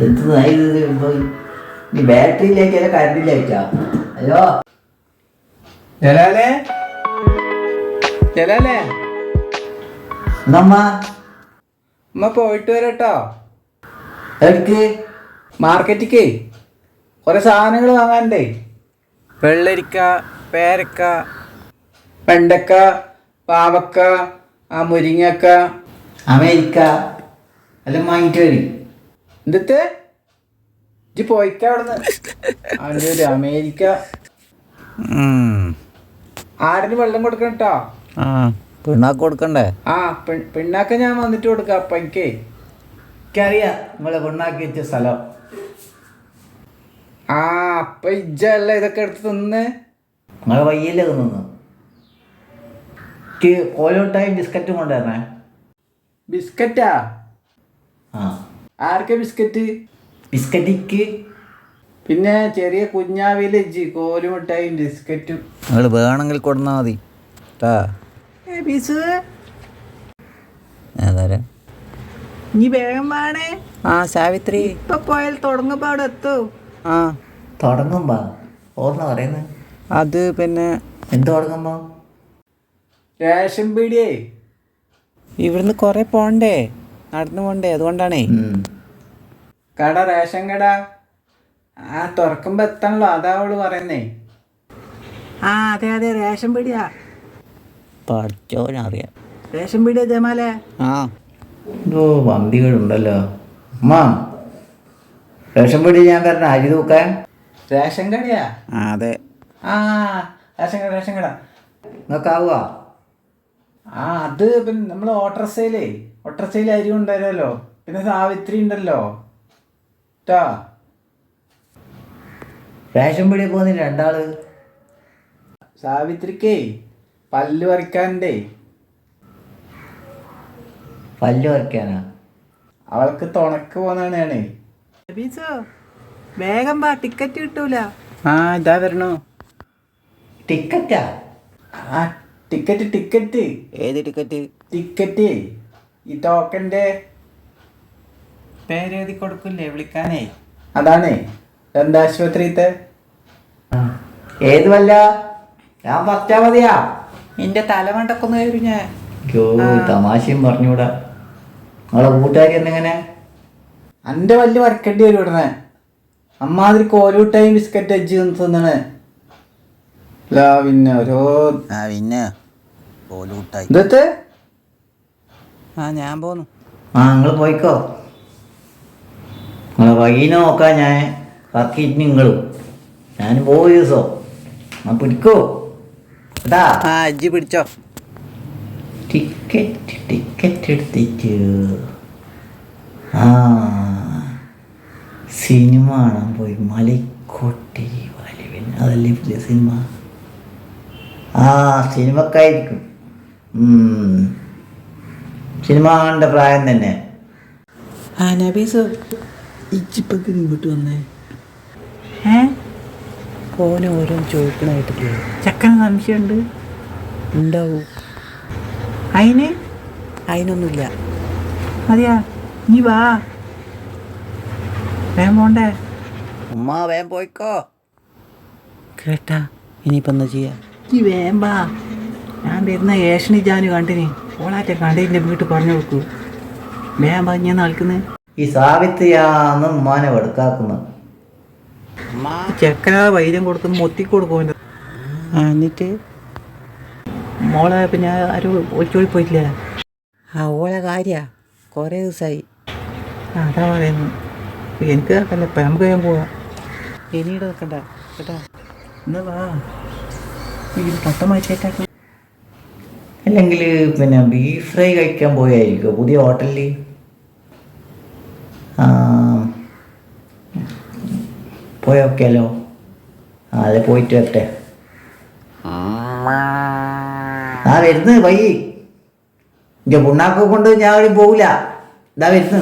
എന്ത് ഇത്? ഇപ്പൊ ഈ ബാറ്ററിയിലേക്ക് അല്ല കറണ്ടിലേക്കാ ഹലോ? ജലാലേ? ജലാലേ? നമ്മ അമ്മ പോയിട്ട് വരട്ടോ. എടുക്ക് മാർക്കറ്റിക്കേ. കുറേ സാധനങ്ങൾ വാങ്ങാനുണ്ടേ. വെള്ളരിക്ക പേരക്ക വെണ്ടക്ക പാവക്ക ആ മുരിങ്ങക്ക. അമേരിക്ക. എല്ലാം വാങ്ങിട്ട് വരും. എന്തിട്ട് ഇജ്ജ് പോയിക്ക അവിടുന്ന്. അവന്റെ ഒരു അമേരിക്ക. ആരും വെള്ളം കൊടുക്കണം കേട്ടോ ആ പിണ്ണാക്ക് കൊടുക്കണ്ടേ? ആ പിണ്ണാക്ക ഞാൻ വന്നിട്ട് കൊടുക്കാം അപ്പ എനിക്കേ എനിക്കറിയാം നിങ്ങളെ പിണ്ണാക്കി വെച്ച സ്ഥലം. ആ അപ്പൊ ഇജ്ജല്ല ഇതൊക്കെ എടുത്ത് തിന്ന്? നിങ്ങളെ വയ്യല്ലേ തിന്നു? എനിക്ക് ഓരോട്ടായും ബിസ്ക്കറ്റും കൊണ്ടുവരണേ. ബിസ്ക്കറ്റാ? ആ. ആർക്കാ ബിസ്ക്കറ്റ്? ബിസ്ക്കറ്റിക്ക്. പിന്നെ ചെറിയ കുഞ്ഞാവിയിൽ ഇജ്ജ് കോലുമിട്ടായും ബിസ്ക്കറ്റും. നിങ്ങൾ വേണമെങ്കിൽ കൊടുന്നാൽ മതി. കേട്ടാ ഏതായാലും നീ വേഗം വേണേ. ആ സാവിത്രി. ഇപ്പൊ പോയാൽ തുടങ്ങുമ്പോ അവിടെ എത്തും. ആ. തുടങ്ങുമ്പോ? ഓർമ്മ പറയുന്നത് അത് പിന്നെ എന്ത് തുടങ്ങുമ്പോ? റേഷൻ പീടിയേ. ഇവിടുന്ന് കൊറേ പോണ്ടേ? നടന്നു പോണ്ടേ? അതുകൊണ്ടാണേ. കട റേഷൻ കട. ആ തുറക്കുമ്പോ എത്തണല്ലോ. അതാ അവൾ പറയുന്നേ. ആ അതെ അതെ റേഷൻ പീടിയാ. പഠിച്ചോനറിയാം റേഷൻ പീടിയ ജമാലെ ആ. എന്തോ വന്തികളുണ്ടല്ലോ അമ്മ റേഷൻ പീടിയ ഞാൻ വരണ. അരി തൂക്കാൻ. റേഷൻ കടയാ? ആ, അതെ. ആ റേഷൻ കട റേഷൻ കട. നിങ്ങൾക്കാവുക ആ അത് പിന്നെ നമ്മൾ ഓട്ടർസയിലേ. ഓട്ടർസയിൽ അരി കൊണ്ടുവരുമല്ലോ പിന്നെ സാവിത്രി ഉണ്ടല്ലോ. ട്ടാ. റേഷൻ പീടി പോകുന്ന രണ്ടാൾ. സാവിത്രിക്കേ പല്ല് പറിക്കാനുണ്ടേ. പല്ല് വരയ്ക്കാനാ അവൾക്ക് തുണക്ക് പോന്നാണ് വേഗം വാ ടിക്കറ്റ് കിട്ടൂല. ആ ഇതാ വരണോ. ടിക്കറ്റാ? ആ ടിക്കറ്റ് ടിക്കറ്റ്. ഏത് ടിക്കറ്റ്? ടിക്കറ്റ്. ഈ ടോക്കന്റെ പേരെഴുതി കൊടുക്കില്ലേ വിളിക്കാനേ? അതാണേ. ദന്താശുപത്രിത്തെ? ഏത് ഏതുമല്ല? ഞാൻ പറ്റാ മതിയാ. എന്റെ തലമണ്ടക്കൊന്ന് കയറി ഞാൻ. തമാശയും പറഞ്ഞൂടാ നിങ്ങളെ കൂട്ടുകാരി എന്നെങ്ങനെ എന്റെ വല്യ വരക്കേണ്ടി വരും ഇവിടുന്ന്. അമ്മാതിരി കോലൂട്ടായും ബിസ്ക്കറ്റ് അജ്ജി തിന്നണേ. ലാ പിന്നെ ഓരോ പിന്നെ ഇതത്തെ? ആ ഞാൻ പോന്നു. ആ നിങ്ങൾ പോയിക്കോ. നിങ്ങളെ വൈകിനെ നോക്കാൻ ഞാൻ കറക്കിയിട്ട് നിങ്ങളും. ഞാൻ പോയി ദിവസോ. ആ പിടിക്കോ. കേട്ടാ? ആ അജ്ജി പിടിച്ചോ. ടിക്കറ്റ് ടിക്കറ്റ് എടുത്തിട്ട്. ആ സിനിമ കാണാൻ പോയി. മലക്കോട്ടെ വലിവൻ അതല്ലേ പുതിയ സിനിമ? ആ സിനിമക്കായിരിക്കും സിനിമ കാണേണ്ട പ്രായം തന്നെ. ആ നബീസ്. ഇജ്ജിപ്പൊക്കെ ഇങ്ങോട്ട് വന്നേ. ഏ? ഓനെ ഓരോന്ന് ചോദിക്കണായിട്ടില്ലേ ചക്കന് സംശയമുണ്ട്? ഉണ്ടാവൂ. അതിന് അതിനൊന്നുമില്ല മതിയാ നീ വാ. വേം പോണ്ടേ? ഉമ്മ വേം പോയിക്കോ. കേട്ടാ. ഇനിയിപ്പോ എന്താ ചെയ്യാ? നീ വേം വാ. ഞാൻ വരുന്ന ഏഷണി ജാനു കണ്ടിനി. ഓളാറ്റെ കണ്ടതിന്റെ വീട്ടിൽ പറഞ്ഞു കൊടുക്കൂ. വേഗം വാ ഞാൻ നൽകുന്നത് ഈ സാവിത്രിയാന്ന് ഉമ്മാനെ വെടുക്കാക്കുന്നത്. ചെക്കനാ വൈദ്യം കൊടുത്ത് മൊത്തി കൊടുക്കും എന്നിട്ട് മോളെ പിന്നെ ആരും ഒളിച്ചോടി പോയിട്ടില്ല. ആ ഓളെ കാര്യ. കുറേ ദിവസമായി അതാ പറയുന്നു. എനിക്ക് കേൾക്കല്ല ഇപ്പം നമുക്ക് ഞാൻ പോവാം. ഇനിയുടെ നിൽക്കണ്ട കേട്ടോ? എന്നാ വാ. ഇത് കട്ട മാറ്റിയേറ്റാക്കും അല്ലെങ്കിൽ പിന്നെ ബീഫ് ഫ്രൈ കഴിക്കാൻ പോയായിരിക്കും പുതിയ ഹോട്ടലിൽ പോയോക്കെയല്ലോ. അതെ പോയിട്ട് വരട്ടെ. ആ വരുന്നത് വൈ എന്റെ പുണ്ണാക്ക കൊണ്ട് ഞാൻ അവിടെ പോകില്ല ഇതാ വരുന്നു.